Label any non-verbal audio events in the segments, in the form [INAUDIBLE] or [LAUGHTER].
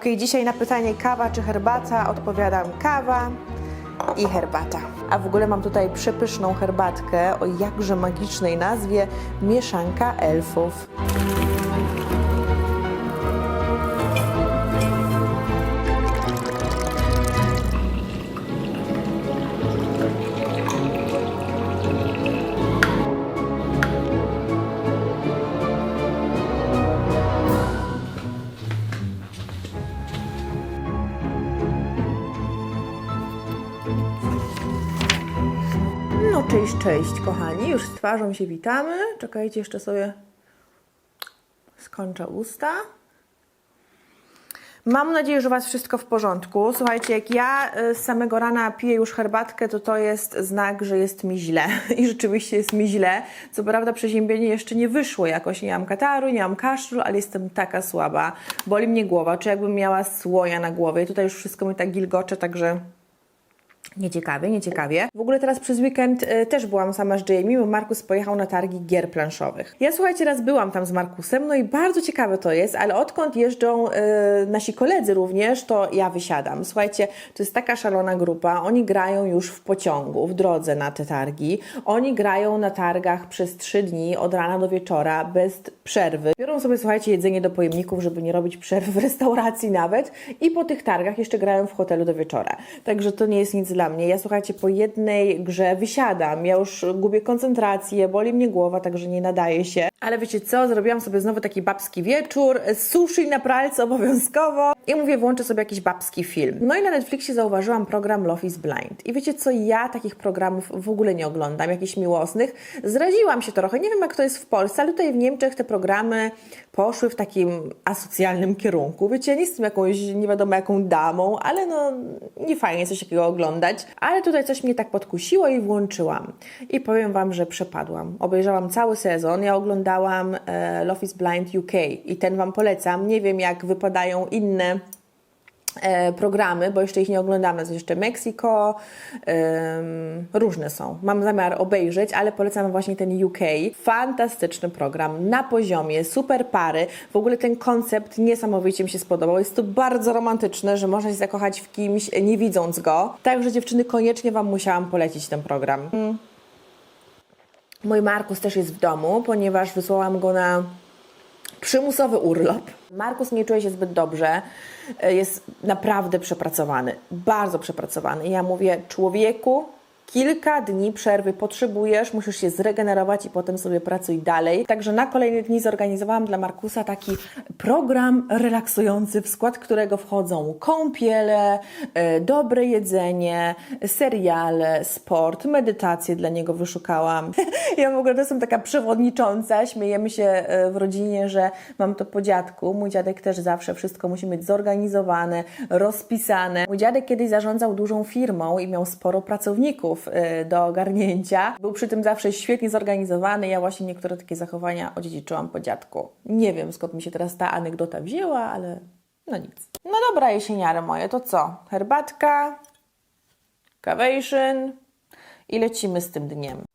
Ok, dzisiaj na pytanie kawa czy herbata odpowiadam kawa i herbata. A w ogóle mam tutaj przepyszną herbatkę o jakże magicznej nazwie mieszanka elfów. Cześć, kochani, już z twarzą się witamy. Czekajcie, jeszcze sobie skończę usta. Mam nadzieję, że u Was wszystko w porządku. Słuchajcie, jak ja y, z samego rana piję już herbatkę, to to jest znak, że jest mi źle. [LAUGHS] I rzeczywiście jest mi źle. Co prawda przeziębienie jeszcze nie wyszło jakoś. Nie mam kataru, nie mam kaszlu, ale jestem taka słaba. Boli mnie głowa, czy jakbym miała słoja na głowie. Tutaj już wszystko mi tak gilgocze, także Nieciekawie, nieciekawie. W ogóle teraz przez weekend e, też byłam sama z Jamie, bo Markus pojechał na targi gier planszowych. Ja słuchajcie, raz byłam tam z Markusem, no i bardzo ciekawe to jest, ale odkąd jeżdżą e, nasi koledzy również, to ja wysiadam. Słuchajcie, to jest taka szalona grupa, oni grają już w pociągu, w drodze na te targi. Oni grają na targach przez trzy dni, od rana do wieczora, bez przerwy. Biorą sobie, słuchajcie, jedzenie do pojemników, żeby nie robić przerwy w restauracji nawet i po tych targach jeszcze grają w hotelu do wieczora. Także to nie jest nic dla mnie. Ja słuchajcie, po jednej grze wysiadam. Ja już gubię koncentrację, boli mnie głowa, także nie nadaje się. Ale wiecie co? Zrobiłam sobie znowu taki babski wieczór, sushi na pralce obowiązkowo i mówię, włączę sobie jakiś babski film. No i na Netflixie zauważyłam program Love is Blind. I wiecie co? Ja takich programów w ogóle nie oglądam, jakichś miłosnych. Zraziłam się trochę. Nie wiem, jak to jest w Polsce, ale tutaj w Niemczech te programy poszły w takim asocjalnym kierunku. Wiecie, ja nie jestem jakąś nie wiadomo jaką damą, ale no nie fajnie coś takiego oglądać. Ale tutaj coś mnie tak podkusiło i włączyłam. I powiem Wam, że przepadłam. Obejrzałam cały sezon. Ja oglądałam e, Love is Blind UK i ten Wam polecam. Nie wiem, jak wypadają inne e, programy, bo jeszcze ich nie oglądam, jest jeszcze em, różne są. Mam zamiar obejrzeć, ale polecam właśnie ten UK. Fantastyczny program, na poziomie, super pary. W ogóle ten koncept niesamowicie mi się spodobał. Jest to bardzo romantyczne, że można się zakochać w kimś, nie widząc go. Także dziewczyny, koniecznie Wam musiałam polecić ten program. Mm. Mój Markus też jest w domu, ponieważ wysłałam go na przymusowy urlop. Markus nie czuje się zbyt dobrze, e, jest naprawdę przepracowany, bardzo przepracowany. Ja mówię, człowieku, kilka dni przerwy potrzebujesz, musisz się zregenerować i potem sobie pracuj dalej. Także na kolejne dni zorganizowałam dla Markusa taki program relaksujący, w skład którego wchodzą kąpiele, e, dobre jedzenie, seriale, sport, medytację dla niego wyszukałam. [LAUGHS] ja w ogóle to jestem taka przewodnicząca, śmiejemy się e, w rodzinie, że mam to po dziadku. Mój dziadek też zawsze wszystko musi mieć zorganizowane, rozpisane. Mój dziadek kiedyś zarządzał dużą firmą i miał sporo pracowników e, do ogarnięcia. Był przy tym zawsze świetnie zorganizowany. Ja właśnie niektóre takie zachowania odziedziczyłam po dziadku. Nie wiem skąd mi się teraz ta anegdota wzięła, ale no nic. No dobra, jesieniary moje, to co? Herbatka, kawejszyn i lecimy z tym dniem.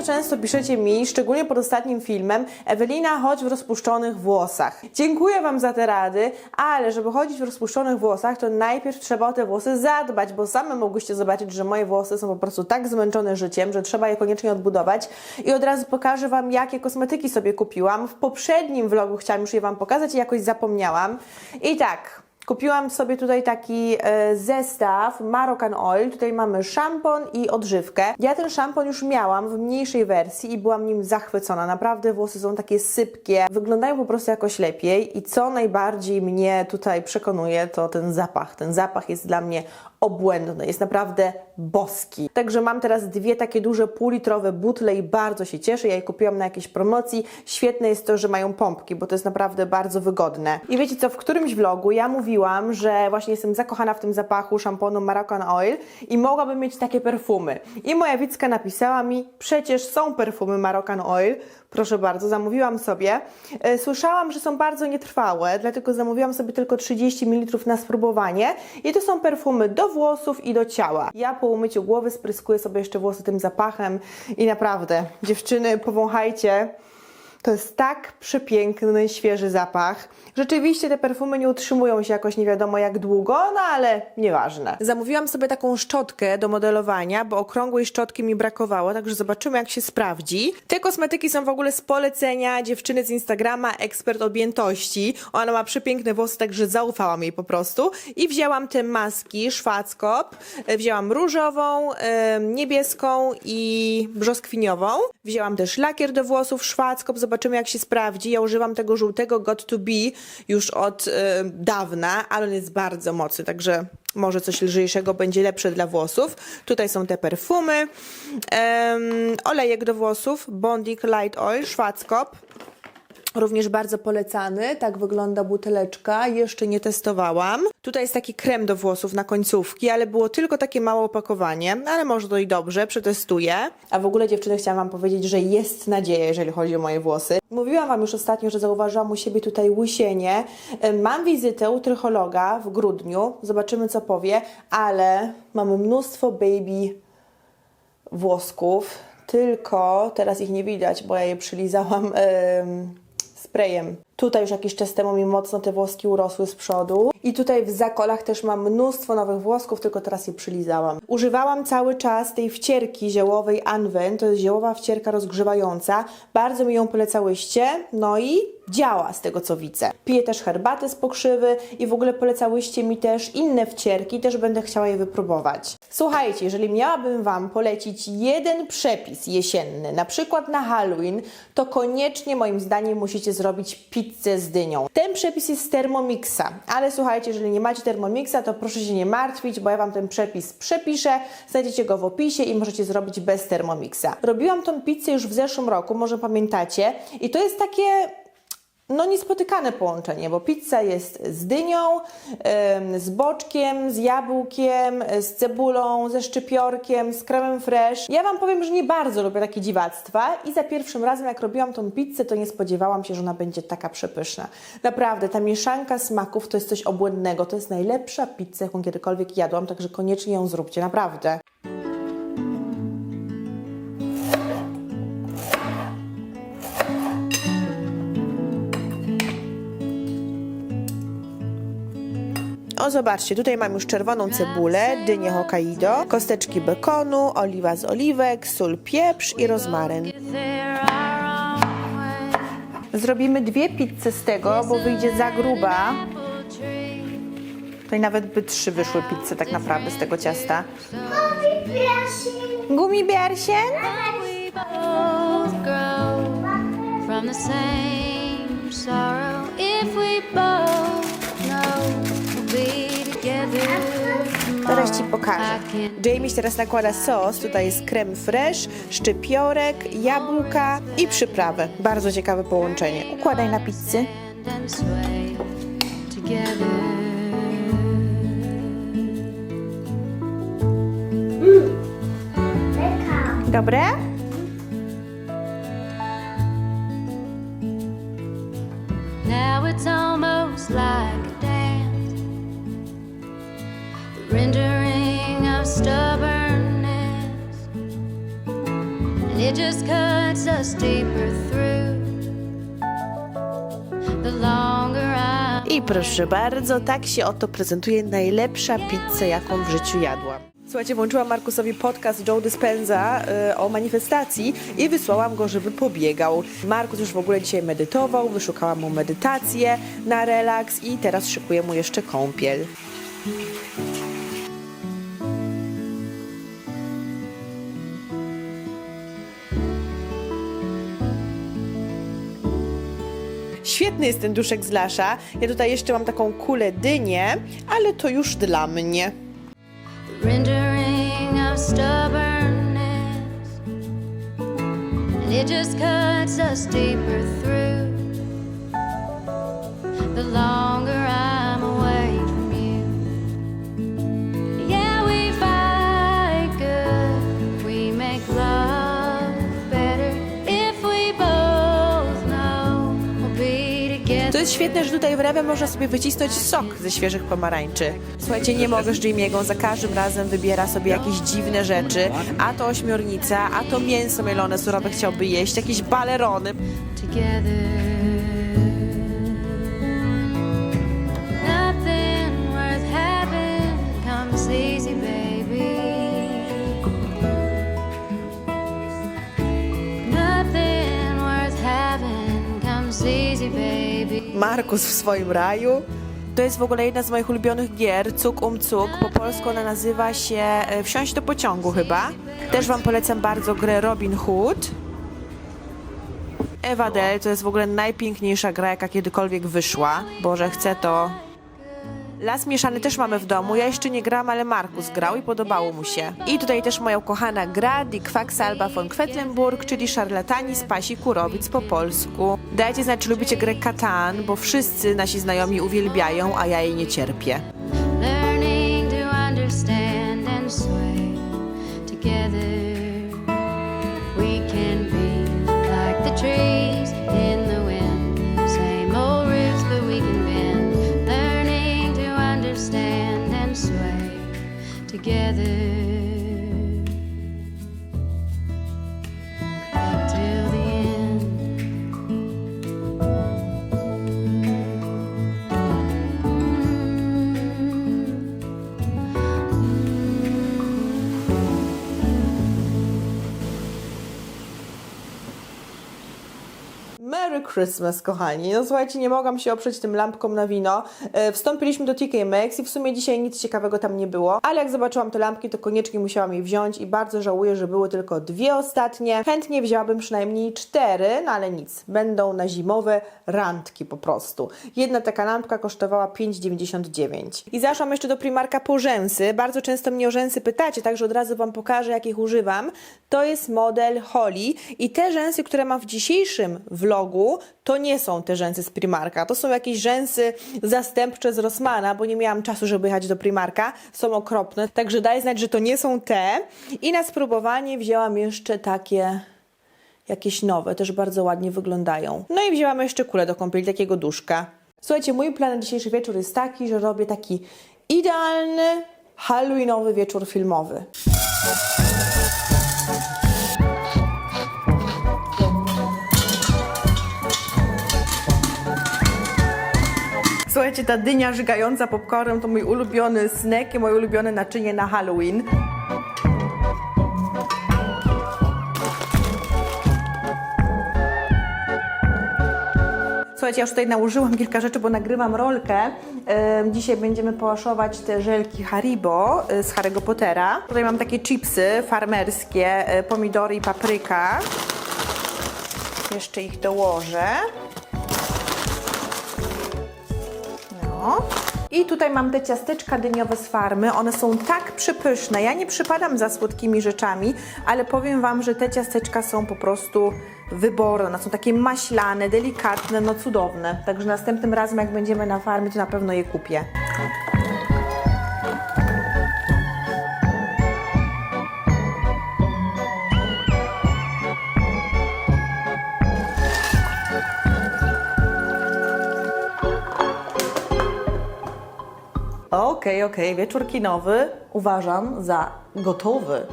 Bardzo często piszecie mi, szczególnie pod ostatnim filmem, Ewelina, chodź w rozpuszczonych włosach. Dziękuję Wam za te rady, ale żeby chodzić w rozpuszczonych włosach, to najpierw trzeba o te włosy zadbać, bo same mogłyście zobaczyć, że moje włosy są po prostu tak zmęczone życiem, że trzeba je koniecznie odbudować. I od razu pokażę Wam, jakie kosmetyki sobie kupiłam. W poprzednim vlogu chciałam już je Wam pokazać i jakoś zapomniałam. I tak, Kupiłam sobie tutaj taki e, zestaw Marocan Oil. Tutaj mamy szampon i odżywkę. Ja ten szampon już miałam w mniejszej wersji i byłam nim zachwycona. Naprawdę włosy są takie sypkie, wyglądają po prostu jakoś lepiej. I co najbardziej mnie tutaj przekonuje, to ten zapach. Ten zapach jest dla mnie obłędny, jest naprawdę boski. Także mam teraz dwie takie duże półlitrowe butle i bardzo się cieszę. Ja je kupiłam na jakiejś promocji. Świetne jest to, że mają pompki, bo to jest naprawdę bardzo wygodne. I wiecie co, w którymś vlogu ja mówiłam, że właśnie jestem zakochana w tym zapachu szamponu Moroccan Oil i mogłabym mieć takie perfumy. I moja Wicka napisała mi, przecież są perfumy Moroccan Oil, proszę bardzo, zamówiłam sobie. E, Słyszałam, że są bardzo nietrwałe, dlatego zamówiłam sobie tylko 30 ml na spróbowanie. I to są perfumy do włosów i do ciała. Ja po umyciu głowy spryskuję sobie jeszcze włosy tym zapachem i naprawdę, dziewczyny, powąchajcie. To jest tak przepiękny, świeży zapach. Rzeczywiście te perfumy nie utrzymują się jakoś nie wiadomo jak długo, no ale nieważne. Zamówiłam sobie taką szczotkę do modelowania, bo okrągłej szczotki mi brakowało, także zobaczymy jak się sprawdzi. Te kosmetyki są w ogóle z polecenia dziewczyny z Instagrama, ekspert objętości. Ona ma przepiękne włosy, także zaufałam jej po prostu. I wzięłam te maski Schwarzkopf. E, Wzięłam różową, e, niebieską i brzoskwiniową. Wzięłam też lakier do włosów Schwarzkopf. Zobaczymy jak się sprawdzi. Ja używam tego żółtego Got to Be już od e, dawna, ale on jest bardzo mocny, także może coś lżejszego będzie lepsze dla włosów. Tutaj są te perfumy. Olejek do włosów Bondic Light Oil Schwarzkopf. Również bardzo polecany. Tak wygląda buteleczka. Jeszcze nie testowałam. Tutaj jest taki krem do włosów na końcówki, ale było tylko takie małe opakowanie. Ale może to i dobrze, przetestuję. A w ogóle dziewczyny chciałam Wam powiedzieć, że jest nadzieja, jeżeli chodzi o moje włosy. Mówiłam Wam już ostatnio, że zauważyłam u siebie tutaj łysienie. Mam wizytę u trychologa w grudniu. Zobaczymy, co powie. Ale mamy mnóstwo baby włosków, tylko teraz ich nie widać, bo ja je przylizałam em, sprayem. Tutaj już jakiś czas temu mi mocno te włoski urosły z przodu. I tutaj w zakolach też mam mnóstwo nowych włosków, tylko teraz je przylizałam. Używałam cały czas tej wcierki ziołowej Anwen, to jest ziołowa wcierka rozgrzewająca. Bardzo mi ją polecałyście, no i działa z tego co widzę. Piję też herbatę z pokrzywy i w ogóle polecałyście mi też inne wcierki, też będę chciała je wypróbować. Słuchajcie, jeżeli miałabym Wam polecić jeden przepis jesienny, na przykład na Halloween, to koniecznie moim zdaniem musicie zrobić pizzę z dynią. Ten przepis jest z Thermomixa, ale słuchajcie, jeżeli nie macie Thermomixa, to proszę się nie martwić, bo ja Wam ten przepis przepiszę, znajdziecie go w opisie i możecie zrobić bez Thermomixa. Robiłam tą pizzę już w zeszłym roku, może pamiętacie, i to jest takie no niespotykane połączenie, bo pizza jest z dynią, z boczkiem, z jabłkiem, z cebulą, ze szczypiorkiem, z kremem fresh. Ja Wam powiem, że nie bardzo lubię takie dziwactwa i za pierwszym razem jak robiłam tą pizzę, to nie spodziewałam się, że ona będzie taka przepyszna. Naprawdę, ta mieszanka smaków to jest coś obłędnego. To jest najlepsza pizza, jaką kiedykolwiek jadłam, także koniecznie ją zróbcie, naprawdę. O, zobaczcie, tutaj mam już czerwoną cebulę, dynię Hokkaido, kosteczki bekonu, oliwa z oliwek, sól, pieprz i rozmaryn. Zrobimy dwie pizze z tego, bo wyjdzie za gruba. Tutaj nawet by trzy wyszły pizze tak naprawdę z tego ciasta. Both grow from the pokażę. I can't Jamieś teraz nakłada sos, tutaj jest krem fresh, szczypiorek, jabłka i przyprawy. Bardzo ciekawe połączenie. Układaj na pizzy. together. Dobre? Now it's almost like it just cuts us deeper through. The longer I I proszę bardzo, tak się oto prezentuje najlepsza pizza, jaką w życiu jadłam. Słuchajcie, włączyłam Markusowi podcast Joe Dispenza y, o manifestacji i wysłałam go, żeby pobiegał. Markus już w ogóle dzisiaj medytował, wyszukałam mu medytację na relaks i teraz szykuję mu jeszcze kąpiel. Świetny jest ten duszek z Lasza. Ja tutaj jeszcze mam taką kulę dynię, ale to już dla mnie. rendering świetne, że tutaj w Rewe można sobie wycisnąć sok ze świeżych pomarańczy. Słuchajcie, nie mogę z Jimmy'ego, za każdym razem wybiera sobie jakieś dziwne rzeczy. A to ośmiornica, a to mięso mielone surowe chciałby jeść, jakieś balerony. easy, baby. Markus w swoim raju. To jest w ogóle jedna z moich ulubionych gier, Cuk um Cuk. Po polsku ona nazywa się e, Wsiąść do pociągu chyba. Też Wam polecam bardzo grę Robin Hood. Evadel to jest w ogóle najpiękniejsza gra, jaka kiedykolwiek wyszła. Boże, chcę to. Las mieszany też mamy w domu. Ja jeszcze nie gram, ale Markus grał i podobało mu się. I tutaj też moja ukochana gra Die Quacksalber von Quedlinburg, czyli Szarlatani z pasi kurowic po polsku. Dajcie znać, czy lubicie grę Katan, bo wszyscy nasi znajomi uwielbiają, a ja jej nie cierpię. Learning to understand and sway together. Christmas, kochani. No słuchajcie, nie mogłam się oprzeć tym lampkom na wino. E, wstąpiliśmy do TK Maxx i w sumie dzisiaj nic ciekawego tam nie było, ale jak zobaczyłam te lampki, to koniecznie musiałam je wziąć i bardzo żałuję, że były tylko dwie ostatnie. Chętnie wzięłabym przynajmniej cztery, no ale nic. Będą na zimowe randki po prostu. Jedna taka lampka kosztowała 5,99. I zaszłam jeszcze do Primarka po rzęsy. Bardzo często mnie o rzęsy pytacie, także od razu Wam pokażę, jakich używam. To jest model Holly i te rzęsy, które mam w dzisiejszym vlogu, to nie są te rzęsy z Primarka. To są jakieś rzęsy zastępcze z Rossmana, bo nie miałam czasu, żeby jechać do Primarka. Są okropne, także daj znać, że to nie są te. I na spróbowanie wzięłam jeszcze takie jakieś nowe, też bardzo ładnie wyglądają. No i wzięłam jeszcze kulę do kąpieli, takiego duszka. Słuchajcie, mój plan na dzisiejszy wieczór jest taki, że robię taki idealny halloweenowy wieczór filmowy. Słuchajcie, ta dynia żygająca popcornem to mój ulubiony snack i moje ulubione naczynie na Halloween. Słuchajcie, ja już tutaj nałożyłam kilka rzeczy, bo nagrywam rolkę. Dzisiaj będziemy połaszować te żelki Haribo y, z Harry'ego Pottera. Tutaj mam takie chipsy farmerskie, y, pomidory i papryka. Jeszcze ich dołożę. I tutaj mam te ciasteczka dyniowe z farmy. One są tak przepyszne. Ja nie przypadam za słodkimi rzeczami, ale powiem Wam, że te ciasteczka są po prostu wyborne. One są takie maślane, delikatne, no cudowne. Także następnym razem, jak będziemy na farmie, to na pewno je kupię. Okej, okej, wieczór kinowy uważam za gotowy.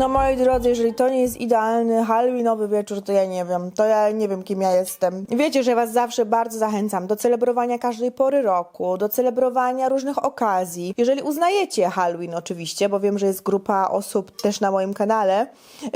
No moi drodzy, jeżeli to nie jest idealny halloweenowy wieczór, to ja nie wiem. To ja nie wiem, kim ja jestem. Wiecie, że was zawsze bardzo zachęcam do celebrowania każdej pory roku, do celebrowania różnych okazji. Jeżeli uznajecie Halloween oczywiście, bo wiem, że jest grupa osób też na moim kanale,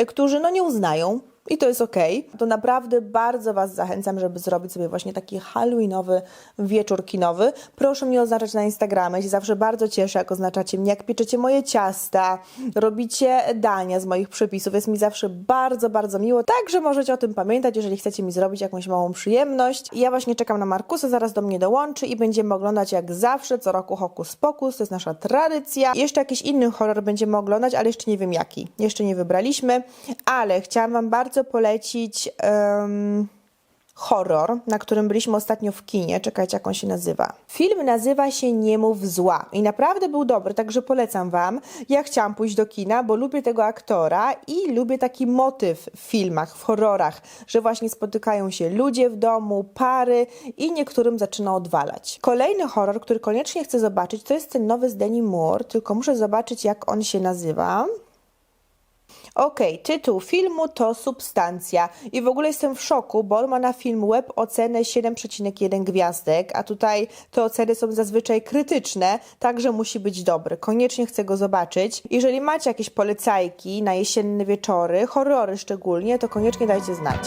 y, którzy no nie uznają, i to jest okej, to naprawdę bardzo Was zachęcam, żeby zrobić sobie właśnie taki halloweenowy wieczór kinowy. Proszę mnie oznaczać na Instagramie, się zawsze bardzo cieszę, jak oznaczacie mnie, jak pieczecie moje ciasta, robicie dania z moich przepisów, jest mi zawsze bardzo, bardzo miło. Także możecie o tym pamiętać, jeżeli chcecie mi zrobić jakąś małą przyjemność. Ja właśnie czekam na Markusa, zaraz do mnie dołączy i będziemy oglądać jak zawsze, co roku Hokus Pokus, to jest nasza tradycja. Jeszcze jakiś inny horror będziemy oglądać, ale jeszcze nie wiem jaki. Jeszcze nie wybraliśmy, ale chciałam Wam bardzo polecić em, horror, na którym byliśmy ostatnio w kinie. Czekajcie, jak on się nazywa. Film nazywa się Nie mów zła i naprawdę był dobry, także polecam Wam. Ja chciałam pójść do kina, bo lubię tego aktora i lubię taki motyw w filmach, w horrorach, że właśnie spotykają się ludzie w domu, pary i niektórym zaczyna odwalać. Kolejny horror, który koniecznie chcę zobaczyć, to jest ten nowy z Demi Moore, tylko muszę zobaczyć, jak on się nazywa. Okej, tytuł filmu to Substancja i w ogóle jestem w szoku, bo on ma na film web ocenę 7,1 gwiazdek, a tutaj te oceny są zazwyczaj krytyczne, także musi być dobry. Koniecznie chcę go zobaczyć. Jeżeli macie jakieś polecajki na jesienne wieczory, horrory szczególnie, to koniecznie dajcie znać.